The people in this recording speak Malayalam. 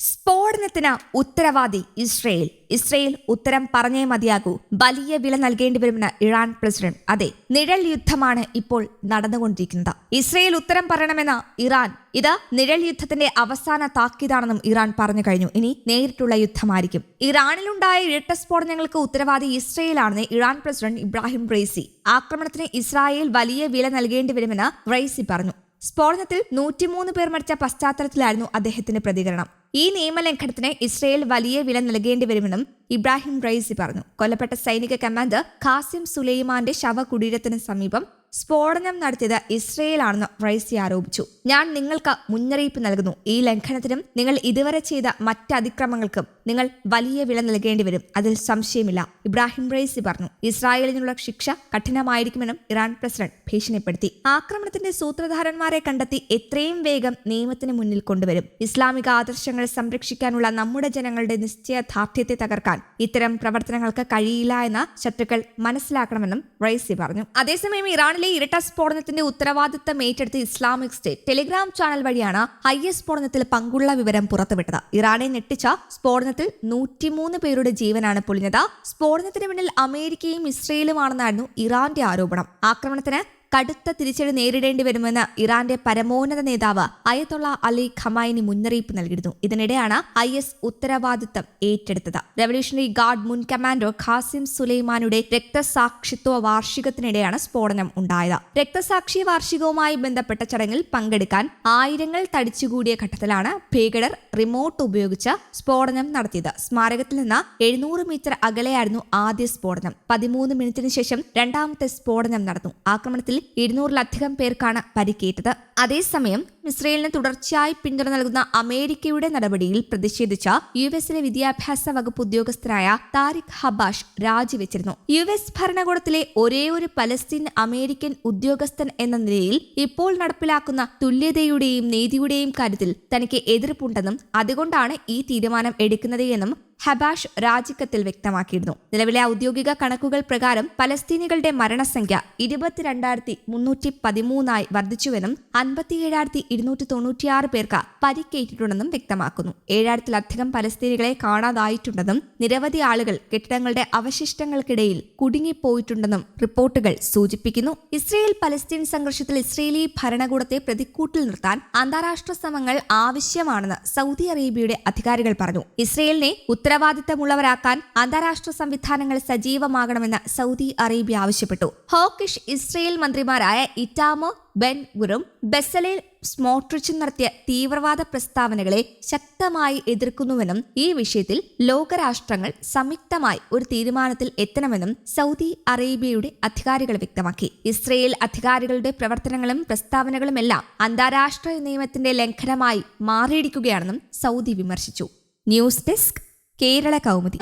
സ്ഫോടനത്തിന് ഉത്തരവാദി ഇസ്രയേൽ. ഇസ്രയേൽ ഉത്തരം പറഞ്ഞേ മതിയാകൂ. വലിയ വില നൽകേണ്ടി വരുമെന്ന് ഇറാൻ പ്രസിഡന്റ്. അതെ നിഴൽ യുദ്ധമാണ് ഇപ്പോൾ നടന്നുകൊണ്ടിരിക്കുന്നത്. ഇസ്രയേൽ ഉത്തരം പറയണമെന്ന് ഇറാൻ. ഇത് നിഴൽ യുദ്ധത്തിന്റെ അവസാന താക്കീതാണെന്നും ഇറാൻ പറഞ്ഞു കഴിഞ്ഞു. ഇനി നേരിട്ടുള്ള യുദ്ധമായിരിക്കും. ഇറാനിലുണ്ടായ ഇരട്ട സ്ഫോടനങ്ങൾക്ക് ഉത്തരവാദി ഇസ്രയേലാണെന്ന് ഇറാൻ പ്രസിഡന്റ് ഇബ്രാഹിം റെയ്സി. ആക്രമണത്തിന് ഇസ്രായേൽ വലിയ വില നൽകേണ്ടി വരുമെന്ന് റെയ്സി പറഞ്ഞു. സ്ഫോടനത്തിൽ നൂറ്റിമൂന്ന് പേർ മരിച്ച പശ്ചാത്തലത്തിലായിരുന്നു അദ്ദേഹത്തിന്റെ പ്രതികരണം. ഈ നിയമലംഘനത്തിന് ഇസ്രയേൽ വലിയ വില നൽകേണ്ടി വരുമെന്നും ഇബ്രാഹിം റൈസി പറഞ്ഞു. കൊല്ലപ്പെട്ട സൈനിക കമാൻഡർ ഖാസിം സുലൈമാന്റെ ശവകുടീരത്തിന് സമീപം സ്ഫോടനം നടത്തിയത് ഇസ്രയേലാണെന്ന് റൈസി ആരോപിച്ചു. ഞാൻ നിങ്ങൾക്ക് മുന്നറിയിപ്പ് നൽകുന്നു. ഈ ലംഘനത്തിനും നിങ്ങൾ ഇതുവരെ ചെയ്ത മറ്റ് അതിക്രമങ്ങൾക്കും നിങ്ങൾ വലിയ വില നൽകേണ്ടി വരും. അതിൽ സംശയമില്ല ഇബ്രാഹിം റൈസി പറഞ്ഞു. ഇസ്രായേലിനുള്ള ശിക്ഷ കഠിനമായിരിക്കുമെന്നും ഇറാൻ പ്രസിഡന്റ് ഭീഷണിപ്പെടുത്തി. ആക്രമണത്തിന്റെ സൂത്രധാരന്മാരെ കണ്ടെത്തി എത്രയും വേഗം നിയമത്തിന് മുന്നിൽ കൊണ്ടുവരും. ഇസ്ലാമിക ആദർശങ്ങൾ സംരക്ഷിക്കാനുള്ള നമ്മുടെ ജനങ്ങളുടെ നിശ്ചയദാർഢ്യത്തെ തകർക്കാൻ ഇത്തരം പ്രവർത്തനങ്ങൾക്ക് കഴിയില്ല എന്ന് ശത്രുക്കൾ മനസ്സിലാക്കണമെന്നും റൈസി പറഞ്ഞു. അതേസമയം ഇറാനിലെ ഇരട്ട സ്ഫോടനത്തിന്റെ ഉത്തരവാദിത്തം ഏറ്റെടുത്ത് ഇസ്ലാമിക് സ്റ്റേറ്റ് ടെലിഗ്രാം ചാനൽ വഴിയാണ് ഐ എസ് സ്ഫോടനത്തിൽ പങ്കുള്ള വിവരം പുറത്തുവിട്ടത്. ഇറാനെ ഞെട്ടിച്ച സ്ഫോടനത്തിൽ നൂറ്റിമൂന്ന് പേരുടെ ജീവനാണ് പൊളിഞ്ഞത് സ്ഫോടനത്തിന് പിന്നിൽ അമേരിക്കയും ഇസ്രയേലുമാണെന്നായിരുന്നു ഇറാന്റെ ആരോപണം. ആക്രമണത്തിന് കടുത്ത തിരിച്ചടി നേരിടേണ്ടി വരുമെന്ന് ഇറാന്റെ പരമോന്നത നേതാവ് അയതൊള്ള അലി ഖമായിനി മുന്നറിയിപ്പ് നൽകിയിരുന്നു. ഇതിനിടെയാണ് ഐ എസ് ഉത്തരവാദിത്തം ഏറ്റെടുത്തത്. റവല്യൂഷണറി ഗാർഡ് മുൻ കമാൻഡോ ഖാസിം സുലൈമാനുടെ രക്തസാക്ഷിത്വ വാർഷികത്തിനിടെയാണ് സ്ഫോടനം ഉണ്ടായത്. രക്തസാക്ഷി വാർഷികവുമായി ബന്ധപ്പെട്ട ചടങ്ങിൽ പങ്കെടുക്കാൻ ആയിരങ്ങൾ തടിച്ചുകൂടിയ ഘട്ടത്തിലാണ് ഭീകരർ റിമോട്ട് ഉപയോഗിച്ച് സ്ഫോടനം നടത്തിയത്. സ്മാരകത്തിൽ നിന്ന് എഴുന്നൂറ് മീറ്റർ അകലെയായിരുന്നു ആദ്യ സ്ഫോടനം. പതിമൂന്ന് മിനിറ്റിന് ശേഷം രണ്ടാമത്തെ സ്ഫോടനം നടന്നു. ആക്രമണത്തിൽ ഇരുന്നൂറിലധികം പേർക്കാണ് പരിക്കേറ്റത്. അതേസമയം ഇസ്രയേലിന് തുടർച്ചയായി പിന്തുണ നൽകുന്ന അമേരിക്കയുടെ നടപടിയിൽ പ്രതിഷേധിച്ച യു എസിലെ വിദ്യാഭ്യാസ വകുപ്പ് ഉദ്യോഗസ്ഥനായ താരിഖ് ഹബാഷ് രാജിവെച്ചിരുന്നു. യു എസ് ഭരണകൂടത്തിലെ ഒരേ ഒരു പലസ്തീൻ അമേരിക്കൻ ഉദ്യോഗസ്ഥൻ എന്ന നിലയിൽ ഇപ്പോൾ നടപ്പിലാക്കുന്ന തുല്യതയുടെയും നീതിയുടെയും കാര്യത്തിൽ തനിക്ക് എതിർപ്പുണ്ടെന്നും അതുകൊണ്ടാണ് ഈ തീരുമാനം എടുക്കുന്നത് എന്നും ഹബാഷ് രാജിക്കത്തിൽ വ്യക്തമാക്കിയിരുന്നു. നിലവിലെ ഔദ്യോഗിക കണക്കുകൾ പ്രകാരം പലസ്തീനികളുടെ മരണസംഖ്യ ഇരുപത്തിരണ്ടായിരത്തി മുന്നൂറ്റി പതിമൂന്നായി വർദ്ധിച്ചുവെന്നും അൻപത്തിയേഴായിരത്തി ഇരുന്നൂറ്റി തൊണ്ണൂറ്റിയാറ് പേർക്ക് പരിക്കേറ്റിട്ടുണ്ടെന്നും വ്യക്തമാക്കുന്നു. ഏഴായിരത്തിലധികം പലസ്തീനികളെ കാണാതായിട്ടുണ്ടെന്നും നിരവധി ആളുകൾ കെട്ടിടങ്ങളുടെ അവശിഷ്ടങ്ങൾക്കിടയിൽ കുടുങ്ങിപ്പോയിട്ടുണ്ടെന്നും റിപ്പോർട്ടുകൾ സൂചിപ്പിക്കുന്നു. ഇസ്രയേൽ പലസ്തീൻ സംഘർഷത്തിൽ ഇസ്രയേലി ഭരണകൂടത്തെ പ്രതിക്കൂട്ടിൽ നിർത്താൻ അന്താരാഷ്ട്ര ശ്രമങ്ങൾ ആവശ്യമാണെന്ന് സൗദി അറേബ്യയുടെ അധികാരികൾ പറഞ്ഞു. ഇസ്രയേലിനെ ഉത്തരവാദിത്തമുള്ളവരാക്കാൻ അന്താരാഷ്ട്ര സംവിധാനങ്ങൾ സജീവമാകണമെന്ന് സൗദി അറേബ്യ ആവശ്യപ്പെട്ടു. ഹോക്കിഷ് ഇസ്രയേൽ മന്ത്രിമാരായ ഇറ്റാമോ ബെൻ ഗുറും ബെസലേൽ സ്മോട്രിച്ചും നടത്തിയ തീവ്രവാദ പ്രസ്താവനകളെ ശക്തമായി എതിർക്കുന്നുവെന്നും ഈ വിഷയത്തിൽ ലോകരാഷ്ട്രങ്ങൾ സംയുക്തമായി ഒരു തീരുമാനത്തിൽ എത്തണമെന്നും സൗദി അറേബ്യയുടെ അധികാരികൾ വ്യക്തമാക്കി. ഇസ്രയേൽ അധികാരികളുടെ പ്രവർത്തനങ്ങളും പ്രസ്താവനകളുമെല്ലാം അന്താരാഷ്ട്ര നിയമത്തിന്റെ ലംഘനമായി മാറിയിരിക്കുകയാണെന്നും സൗദി വിമർശിച്ചു. News desk Kerala Kaumudi.